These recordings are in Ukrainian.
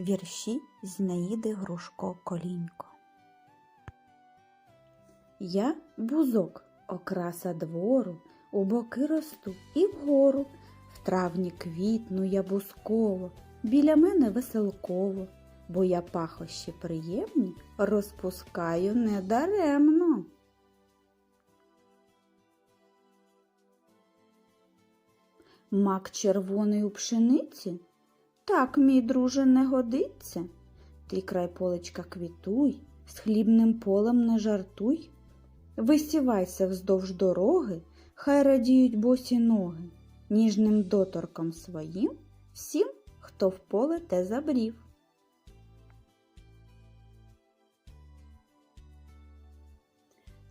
Вірші Зінаїди Грушко Колінько. Я бузок, окраса двору, у боки росту і вгору. В травні квітну я бузково, біля мене веселково, бо я пахощі приємні розпускаю недаремно. Мак червоний у пшениці? Так, мій друже, не годиться. Ти край полечка квітуй, з хлібним полем не жартуй. Висівайся вздовж дороги, хай радіють босі ноги, ніжним доторком своїм всім, хто в поле те забрів.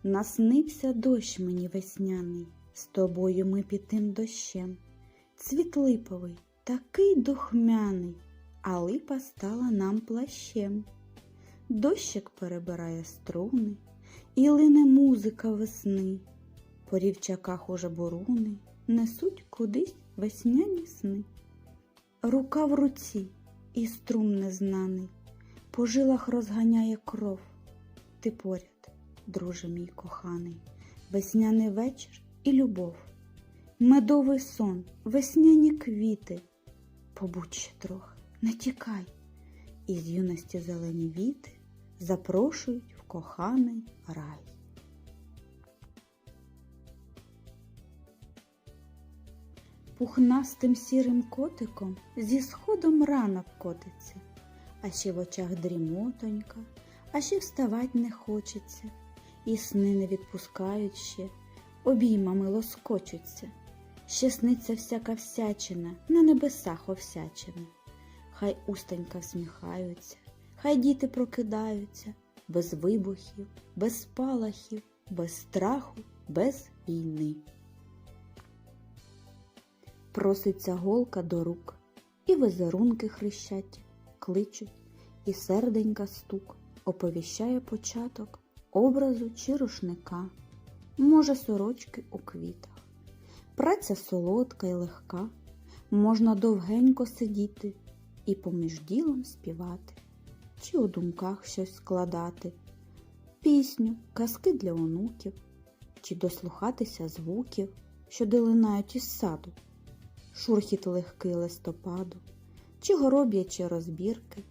Наснився дощ мені весняний, з тобою ми під тим дощем. Цвіт липовий, такий духмяний, а липа стала нам плащем. Дощик перебирає струни, і лине музика весни. По рівчаках уже буруни несуть кудись весняні сни. Рука в руці і струм незнаний, по жилах розганяє кров. Ти поряд, друже мій коханий, весняний вечір і любов. Медовий сон, весняні квіти. Побудь ще трохи, не тікай. Із юності зелені віти запрошують в коханий рай. Пухнастим сірим котиком зі сходом ранок котиться, а ще в очах дрімотонька, а ще вставать не хочеться, і сни не відпускають ще, обіймами лоскочуться. Ще сниться всяка всячина, на небесах овсячина. Хай устенька всміхаються, хай діти прокидаються, без вибухів, без спалахів, без страху, без війни. Проситься голка до рук, і визерунки хрещать, кличуть, і серденька стук оповіщає початок образу чи рушника, може, сорочки у квітах. Праця солодка і легка, можна довгенько сидіти і поміж ділом співати, чи у думках щось складати, пісню, казки для онуків, чи дослухатися звуків, що долинають із саду, шурхіт легкий листопаду, чи гороб'ячі розбірки,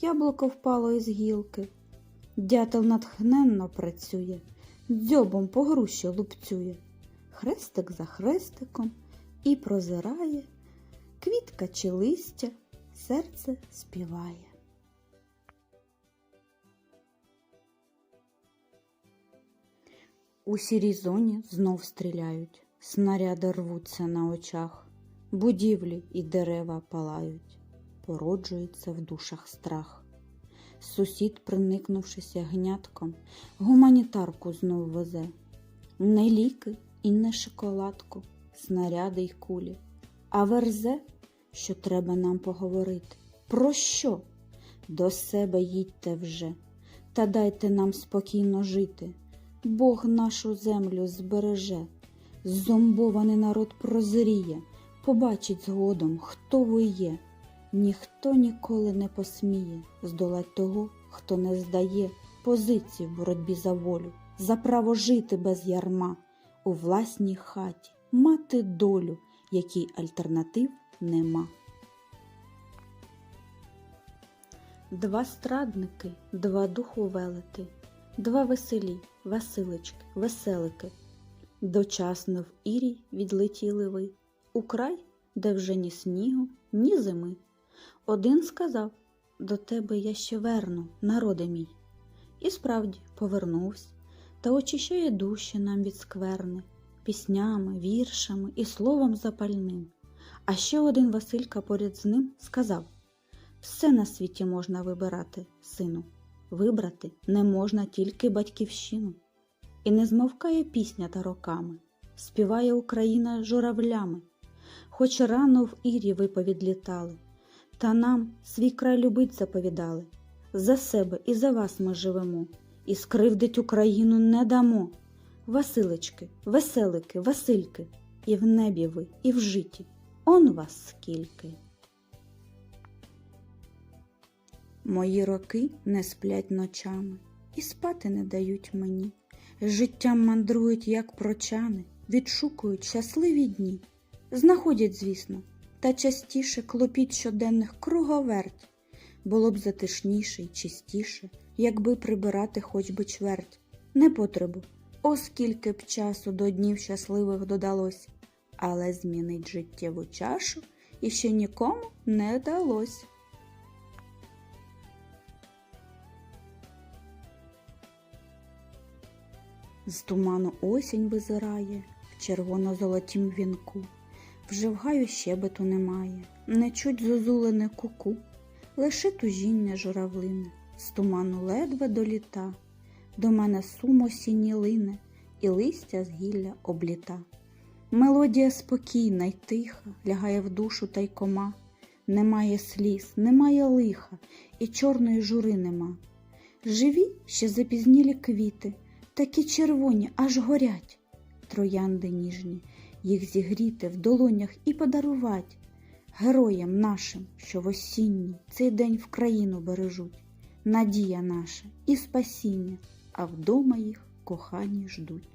яблуко впало із гілки, дятел натхненно працює, дзьобом по груші лупцює хрестик за хрестиком і прозирає, квітка чи листя, серце співає. У сірій зоні знов стріляють, снаряди рвуться на очах, будівлі і дерева палають, породжується в душах страх. Сусід, проникнувшись ягнятком, гуманітарку знов везе, не ліки і не шоколадку, снаряди й кулі, а верзе, що треба нам поговорити. Про що? До себе їдьте вже, та дайте нам спокійно жити. Бог нашу землю збереже, зомбований народ прозріє, побачить згодом, хто ви є. Ніхто ніколи не посміє здолать того, хто не здає позиції в боротьбі за волю, за право жити без ярма у власній хаті, мати долю, якій альтернатив нема. Два страдники, два духу велети, два веселі, Василички, веселики. Дочасно в ірій відлетіли ви, у край, де вже ні снігу, ні зими. Один сказав до тебе я ще верну, народи мій. І справді повернувся та очищає душі нам від скверни, піснями, віршами і словом запальним. А ще один Василька поряд з ним сказав все на світі можна вибирати, сину, вибрати не можна тільки батьківщину. І не змовкає пісня та роками, співає Україна журавлями, хоч рано в Ірі ви повідлітали, та нам свій край любить заповідали. За себе і за вас ми живемо, і скривдить Україну не дамо. Василечки, веселики, Васильки, і в небі ви, і в житті, он вас скільки. Мої роки не сплять ночами і спати не дають мені. Життям мандрують, як прочани, відшукують щасливі дні. Знаходять, звісно, та частіше клопіт щоденних круговерть. Було б затишніше й чистіше, якби прибирати хоч би чверть. Не потребу, оскільки б часу до днів щасливих додалось, але змінить життєву чашу іще нікому не далось. З туману осінь визирає в червоно-золотім вінку. Вже в гаю щебету немає, не чуть зозулене куку, лише тужіння журавлине, з туману ледве доліта. До мене сум осінній лине, і листя з гілля обліта. Мелодія спокійна й тиха, лягає в душу та й кома. Немає сліз, немає лиха, і чорної жури нема. Живі ще запізнілі квіти, такі червоні, аж горять. Троянди ніжні, їх зігріти в долонях і подарувать героям нашим, що в осінній цей день в країну бережуть. Надія наша і спасіння, а вдома їх кохані ждуть.